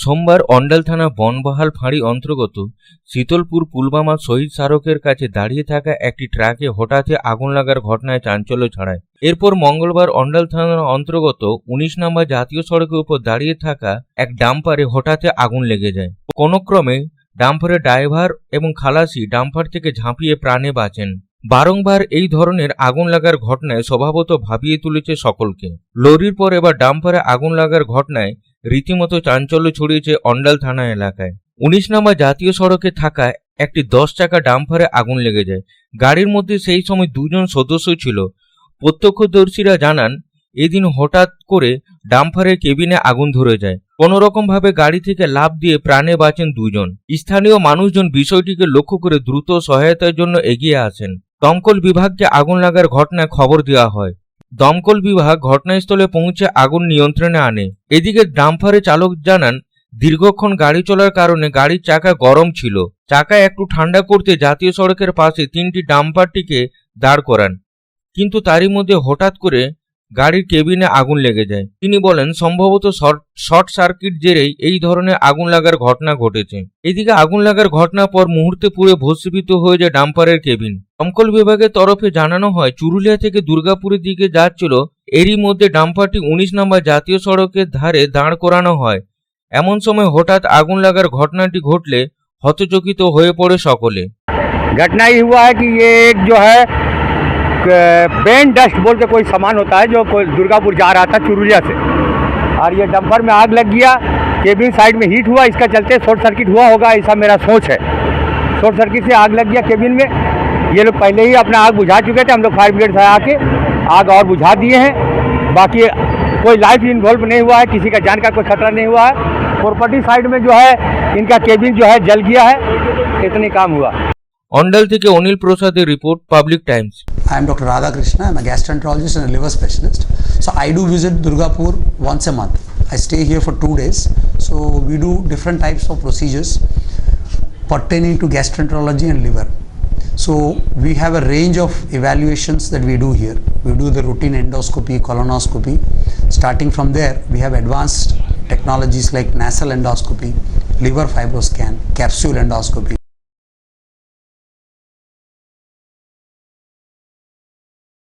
সোমবার অন্ডাল থানা বনবহাল ফাঁড়ি অন্তর্গত শীতলপুর পুলবামা শহীদ স্মারকের কাছে দাঁড়িয়ে থাকা একটি ট্রাকে হঠাৎই আগুন লাগার ঘটনায় চাঞ্চল্য ছড়ায়। এরপর মঙ্গলবার অন্ডাল থানার অন্তর্গত উনিশ নম্বর জাতীয় সড়কের উপর দাঁড়িয়ে থাকা এক ডাম্পারে হঠাৎই আগুন লেগে যায়। কোনো ক্রমে ডাম্পারের ড্রাইভার এবং খালাসি ডাম্পার থেকে ঝাঁপিয়ে প্রাণে বাঁচেন। বারংবার এই ধরনের আগুন লাগার ঘটনায় স্বভাবত ভাবিয়ে তুলেছে সকলকে। লরির পর এবার ডাম্পারে আগুন লাগার ঘটনায় রীতিমতো চাঞ্চল্য ছড়িয়েছে অন্ডাল থানা এলাকায়। উনিশ নম্বর জাতীয় সড়কে থাকা একটি দশ চাকা ডাম্পারে আগুন লেগে যায়। গাড়ির মধ্যে সেই সময় দুজন সদস্য ছিল। প্রত্যক্ষদর্শীরা জানান, এদিন হঠাৎ করে ডাম্পারের কেবিনে আগুন ধরে যায়। কোনো রকম ভাবে গাড়ি থেকে লাফ দিয়ে প্রাণে বাঁচেন দুজন। স্থানীয় মানুষজন বিষয়টিকে লক্ষ্য করে দ্রুত সহায়তার জন্য এগিয়ে আসেন। দমকল বিভাগকে আগুন লাগার ঘটনায় খবর দেওয়া হয়। দমকল বিভাগ ঘটনাস্থলে পৌঁছে আগুন নিয়ন্ত্রণে আনে। এদিকে ডাম্পারে চালক জানান, দীর্ঘক্ষণ গাড়ি চলার কারণে গাড়ির চাকা গরম ছিল। চাকা একটু ঠান্ডা করতে জাতীয় সড়কের পাশে তিনটি ডাম্পারটিকে দাঁড় করান। কিন্তু তারই মধ্যে হঠাৎ করে গাড়ির কেবিনে আগুন লেগে যায়। তিনি বলেন, সম্ভবত শর্ট সার্কিট জেরেই এই ধরনের আগুন লাগার ঘটনা ঘটেছে। এদিকে আগুন লাগার ঘটনা পর মুহূর্তে পুরে ভস্মীভূত হয়ে যায় ডাম্পারের কেবিন। দমকল বিভাগের তরফে জানানো হয়, চুরুলিয়া থেকে দুর্গাপুরের দিকে যাচ্ছিল, এরই মধ্যে ডাম্পারটি উনিশ নম্বর জাতীয় সড়কের ধারে দাঁড় করানো হয়। এমন সময় হঠাৎ আগুন লাগার ঘটনাটি ঘটলে হতচকিত হয়ে পড়ে সকলে। ঘটনা হুয়া কি এক पेन डस्ट बोल के कोई सामान होता है जो दुर्गापुर जा रहा था चुरुलिया से। और ये डंपर में आग लग गया केबिन साइड में हीट हुआ, इसका चलते शॉर्ट सर्किट हुआ होगा, ऐसा मेरा सोच है। शॉर्ट सर्किट से आग लग गया केबिन में। ये लोग पहले ही अपना आग बुझा चुके थे, हम लोग फायर ब्रिगेड से आके आग और बुझा दिए हैं। बाकी कोई लाइफ इन्वॉल्व नहीं हुआ है, किसी का जान का कोई खतरा नहीं हुआ है। प्रॉपर्टी साइड में जो है, इनका केबिन जो है जल गया है, इतनी काम हुआ। অন্ডাল থেকে অনিল প্রসাদের report Public Times I am Dr. Radhakrishna. I'm a gastroenterologist and a liver specialist. So I do visit Durgapur once a month. I stay here for two days. So we do different types of procedures pertaining to gastroenterology and liver. So we have a range of evaluations that we do here. We do the routine endoscopy, colonoscopy. Starting from there, we have advanced technologies like nasal endoscopy, liver fibroscan, capsule endoscopy.